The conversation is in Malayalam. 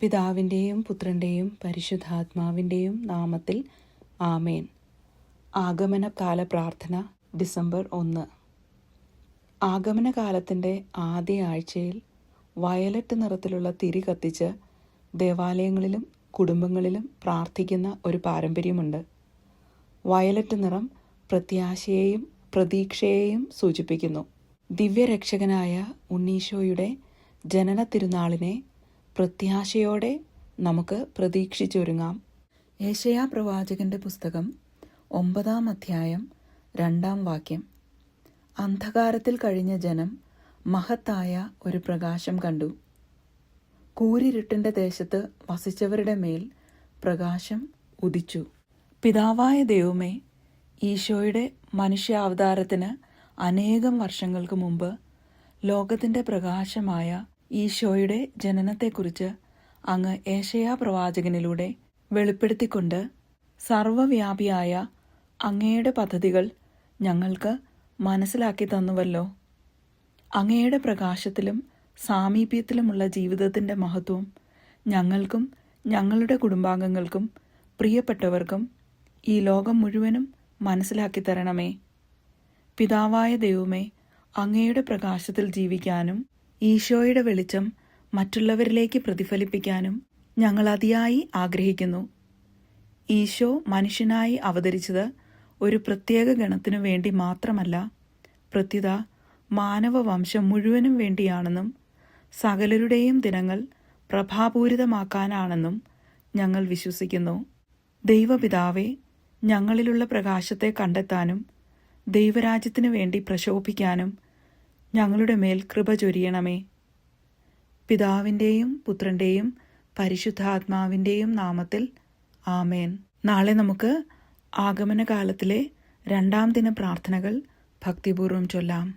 പിതാവിന്റെയും പുത്രന്റെയും പരിശുദ്ധാത്മാവിന്റെയും നാമത്തിൽ ആമേൻ. ആഗമനകാല പ്രാർത്ഥന ഡിസംബർ ഒന്ന്. ആഗമനകാലത്തിന്റെ ആദ്യ ആഴ്ചയിൽ വയലറ്റ് നിറത്തിലുള്ള തിരി കത്തിച്ച് ദേവാലയങ്ങളിലും കുടുംബങ്ങളിലും പ്രാർത്ഥിക്കുന്ന ഒരു പാരമ്പര്യമുണ്ട്. വയലറ്റ് നിറം പ്രത്യാശയെയും പ്രതീക്ഷയെയും സൂചിപ്പിക്കുന്നു. ദിവ്യരക്ഷകനായ ഉണ്ണീശോയുടെ ജനന തിരുനാളിനെ പ്രത്യാശയോടെ നമുക്ക് പ്രതീക്ഷിച്ചൊരുങ്ങാം. ഏഷയാ പ്രവാചകന്റെ പുസ്തകം ഒമ്പതാം അധ്യായം രണ്ടാം വാക്യം. അന്ധകാരത്തിൽ കഴിഞ്ഞ ജനം മഹത്തായ ഒരു പ്രകാശം കണ്ടു. കൂരിരുട്ടിന്റെ ദേശത്ത് വസിച്ചവരുടെ മേൽ പ്രകാശം ഉദിച്ചു. പിതാവായ ദൈവമേ ഈശോയുടെ മനുഷ്യാവതാരത്തിന് അനേകം വർഷങ്ങൾക്ക് മുമ്പ് ലോകത്തിന്റെ പ്രകാശമായ ഈശോയുടെ ജനനത്തെക്കുറിച്ച് അങ്ങ് ഏഷയാ പ്രവാചകനിലൂടെ വെളിപ്പെടുത്തിക്കൊണ്ട് സർവവ്യാപിയായ അങ്ങയുടെ പദ്ധതികൾ ഞങ്ങൾക്ക് മനസ്സിലാക്കി തന്നുവല്ലോ. അങ്ങയുടെ പ്രകാശത്തിലും സാമീപ്യത്തിലുമുള്ള ജീവിതത്തിന്റെ മഹത്വം ഞങ്ങൾക്കും ഞങ്ങളുടെ കുടുംബാംഗങ്ങൾക്കും പ്രിയപ്പെട്ടവർക്കും ഈ ലോകം മുഴുവനും മനസ്സിലാക്കി തരണമേ. പിതാവായ ദൈവമേ അങ്ങയുടെ പ്രകാശത്തിൽ ജീവിക്കാനും ഈശോയുടെ വെളിച്ചം മറ്റുള്ളവരിലേക്ക് പ്രതിഫലിപ്പിക്കാനും ഞങ്ങൾ അതിയായി ആഗ്രഹിക്കുന്നു. ഈശോ മനുഷ്യനായി അവതരിച്ചത് ഒരു പ്രത്യേക ഗണത്തിനു വേണ്ടി മാത്രമല്ല പ്രത്യുത മാനവവംശം മുഴുവനും വേണ്ടിയാണെന്നും സകലരുടെയും ദിനങ്ങൾ പ്രഭാപൂരിതമാക്കാനാണെന്നും ഞങ്ങൾ വിശ്വസിക്കുന്നു. ദൈവപിതാവെ ഞങ്ങളിലുള്ള പ്രകാശത്തെ കണ്ടെത്താനും ദൈവരാജ്യത്തിനു വേണ്ടി പ്രശോഭിക്കാനും ഞങ്ങളുടെ മേൽ കൃപ ചൊരിയണമേ. പിതാവിന്റെയും പുത്രന്റെയും പരിശുദ്ധാത്മാവിന്റെയും നാമത്തിൽ ആമേൻ. നാളെ നമുക്ക് ആഗമനകാലത്തിലെ രണ്ടാം ദിന പ്രാർത്ഥനകൾ ഭക്തിപൂർവം ചൊല്ലാം.